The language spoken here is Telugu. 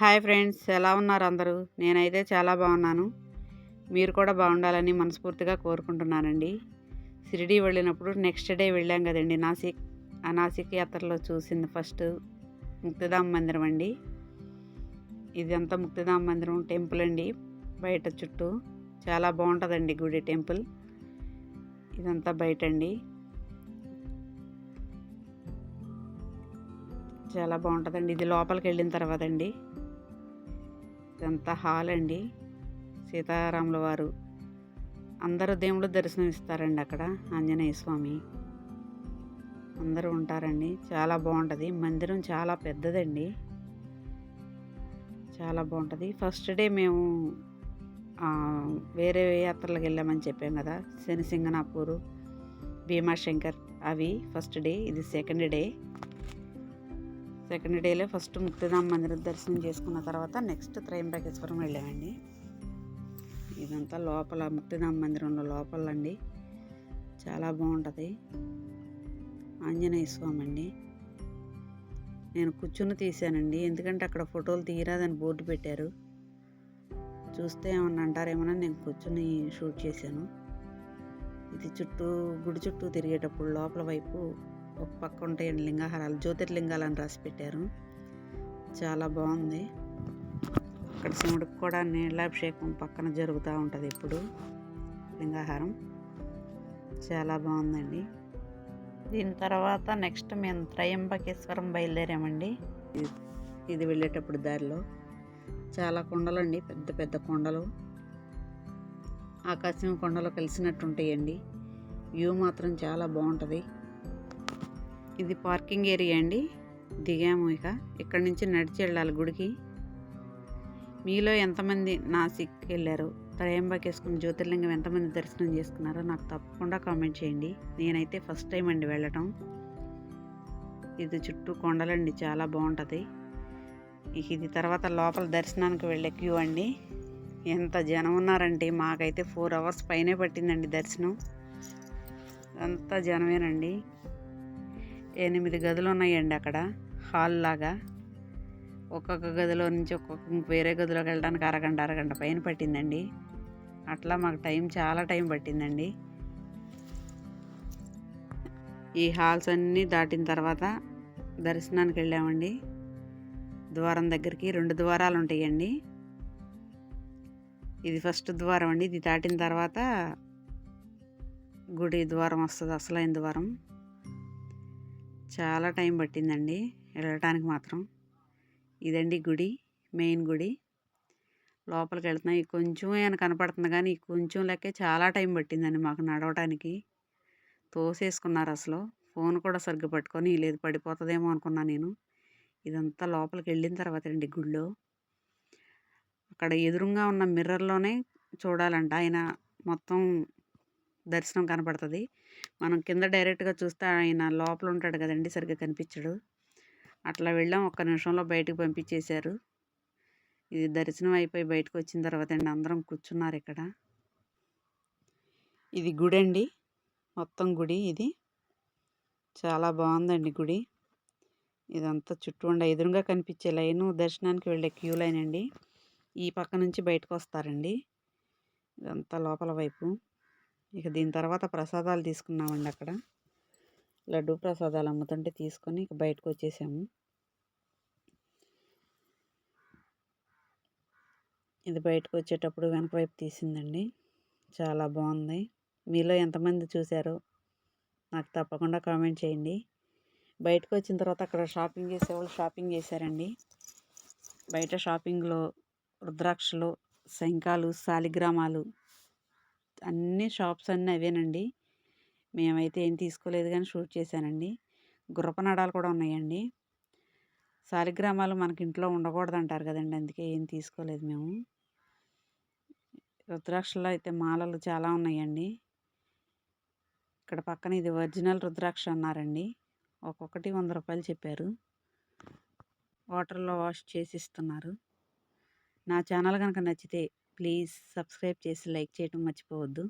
హాయ్ ఫ్రెండ్స్ ఎలా ఉన్నారు అందరూ? నేనైతే చాలా బాగున్నాను. మీరు కూడా బాగుండాలని మనస్ఫూర్తిగా కోరుకుంటున్నానండి. షిరిడి వెళ్ళినప్పుడు నెక్స్ట్ డే వెళ్ళాం కదండి నాసిక్. ఆ నాసిక్ యాత్రలో చూసింది ఫస్ట్ ముక్తిధామ్ మందిరం అండి. ఇది అంతా ముక్తిధామ్ మందిరం టెంపుల్ అండి బయట చుట్టూ. చాలా బాగుంటుందండి గుడి టెంపుల్. ఇదంతా బయట అండి. చాలా బాగుంటుందండి. ఇది లోపలికి వెళ్ళిన తర్వాత అండి. ఇదంతా హాల్ అండి సీతారాముల వారు. అందరూ దేవుడు దర్శనం ఇస్తారండి అక్కడ ఆంజనేయ స్వామి. అందరూ ఉంటారండి. చాలా బాగుంటుంది. మందిరం చాలా పెద్దదండి. చాలా బాగుంటుంది. ఫస్ట్ డే మేము వేరే యాత్రలకు వెళ్ళామని చెప్పాం కదా. శనిసింగనాపూరు భీమాశంకర్ అవి ఫస్ట్ డే. ఇది సెకండ్ డే. సెకండ్ డేలో ఫస్ట్ ముక్తిధామ మందిరం దర్శనం చేసుకున్న తర్వాత నెక్స్ట్ త్రయంబకేశ్వరం వెళ్ళామండి. ఇదంతా లోపల ముక్తిధామ మందిరంలో లోపలండి. చాలా బాగుంటుంది. ఆంజనేయ స్వామి అండి నేను కూర్చుని తీశానండి. ఎందుకంటే అక్కడ ఫోటోలు తీయరాదని బోర్డు పెట్టారు. చూస్తే ఏమన్నా అంటారేమోనని నేను కూర్చుని షూట్ చేశాను. ఇది చుట్టూ గుడి చుట్టూ తిరిగేటప్పుడు లోపల వైపు ఒక పక్క ఉంటాయండి లింగాహారాలు. జ్యోతిర్లింగాలు అని రాసి పెట్టారు. చాలా బాగుంది. అక్కడ శివుడికి కూడా నీళ్ళాభిషేకం పక్కన జరుగుతూ ఉంటుంది ఇప్పుడు లింగాహారం చాలా బాగుందండి. దీని తర్వాత నెక్స్ట్ మేము త్రయంబకేశ్వరం బయలుదేరామండి. ఇది వెళ్ళేటప్పుడు దారిలో. చాలా కొండలండి పెద్ద పెద్ద కొండలు. ఆకాశం కొండలు కలిసినట్టు ఉంటాయండి వ్యూ మాత్రం చాలా బాగుంటుంది. ఇది పార్కింగ్ ఏరియా అండి. దిగాము ఇక. ఇక్కడి నుంచి నడిచి వెళ్ళాలి గుడికి. మీలో ఎంతమంది నాసిక్ వెళ్ళారు? త్రయంబకేసుకుని జ్యోతిర్లింగం ఎంతమంది దర్శనం చేసుకున్నారో నాకు తప్పకుండా కామెంట్ చేయండి. నేనైతే ఫస్ట్ టైం అండి వెళ్ళటం. ఇది చుట్టూ కొండలండి చాలా బాగుంటుంది. ఇది తర్వాత లోపల దర్శనానికి వెళ్ళే క్యూ అండి. ఎంత జనం ఉన్నారంటే మాకైతే ఫోర్ అవర్స్ పైనే పట్టిందండి దర్శనం. అంతా జనమేనండి. ఎనిమిది గదులు ఉన్నాయండి అక్కడ. హాల్ లాగా. ఒక్కొక్క గదిలో నుంచి ఒక్కొక్క వేరే గదిలోకి వెళ్ళడానికి అరగంట అరగంట పైన పట్టిందండి. అట్లా మాకు టైం చాలా టైం పట్టిందండి. ఈ హాల్స్ అన్నీ దాటిన తర్వాత దర్శనానికి వెళ్ళామండి. ద్వారం దగ్గరికి రెండు ద్వారాలు ఉంటాయండి. ఇది ఫస్ట్ ద్వారం అండి. ఇది దాటిన తర్వాత గుడి ద్వారం వస్తుంది అసలైన ద్వారం. చాలా టైం పట్టిందండి వెళ్ళటానికి మాత్రం. ఇదండి గుడి మెయిన్ గుడి. లోపలికి వెళ్తున్నాయి కొంచెం ఏమైనా కనపడుతుంది కానీ కొంచెం లెక్కే చాలా టైం పట్టిందండి మాకు నడవటానికి. తోసేసుకున్నారు అసలు. ఫోన్ కూడా సరిగ్గా పట్టుకొని లేదు పడిపోతుందేమో అనుకున్నా నేను. ఇదంతా లోపలికి వెళ్ళిన తర్వాత అండి గుడిలో అక్కడ ఎదురుగా ఉన్న మిర్రర్లోనే చూడాలంట. ఆయన మొత్తం దర్శనం కనపడుతుంది. మనం కింద డైరెక్ట్గా చూస్తే ఆయన లోపల ఉంటాడు కదండి సరిగ్గా కనిపించడు. అట్లా వెళ్ళాం ఒక్క నిమిషంలో బయటకు పంపించేశారు. ఇది దర్శనం అయిపోయి బయటకు వచ్చిన తర్వాత అండి అందరం కూర్చున్నారు ఇక్కడ. ఇది గుడి అండి. మొత్తం గుడి ఇది. చాలా బాగుందండి గుడి. ఇదంతా చుట్టూ ఉండ ఎదురుగా కనిపించే లైను దర్శనానికి వెళ్ళే క్యూ లైన్ అండి. ఈ పక్క నుంచి బయటకు వస్తారండి. ఇదంతా లోపల వైపు. ఇక దీని తర్వాత ప్రసాదాలు తీసుకున్నామండి అక్కడ. లడ్డు ప్రసాదాలు అమ్ముతుంటే తీసుకొని ఇక బయటకు వచ్చేసాము. ఇది బయటకు వచ్చేటప్పుడు వెనక వైపు తీసిందండి. చాలా బాగుంది. మీలో ఎంతమంది చూశారో నాకు తప్పకుండా కామెంట్ చేయండి. బయటకు వచ్చిన తర్వాత అక్కడ షాపింగ్ చేసేవాళ్ళు షాపింగ్ చేశారండి. బయట షాపింగ్లో రుద్రాక్షలు శంఖాలు శాలిగ్రామాలు అన్ని షాప్స్ అన్నీ అవేనండి. మేమైతే ఏం తీసుకోలేదు కానీ షూట్ చేశానండి. గుర్రపనడాలు కూడా ఉన్నాయండి. శాలిగ్రామాలు మనకి ఇంట్లో ఉండకూడదు అంటారు కదండి. అందుకే ఏం తీసుకోలేదు మేము. రుద్రాక్షలో అయితే మాలలు చాలా ఉన్నాయండి. ఇక్కడ పక్కన ఇది ఒరిజినల్ రుద్రాక్ష అన్నారండి. ఒక్కొక్కటి వంద రూపాయలు చెప్పారు. వాటర్లో వాష్ చేసి ఇస్తున్నారు. నా ఛానల్ కనుక నచ్చితే ప్లీజ్ సబ్స్క్రైబ్ చేసి లైక్ చేయడం మర్చిపోవద్దు.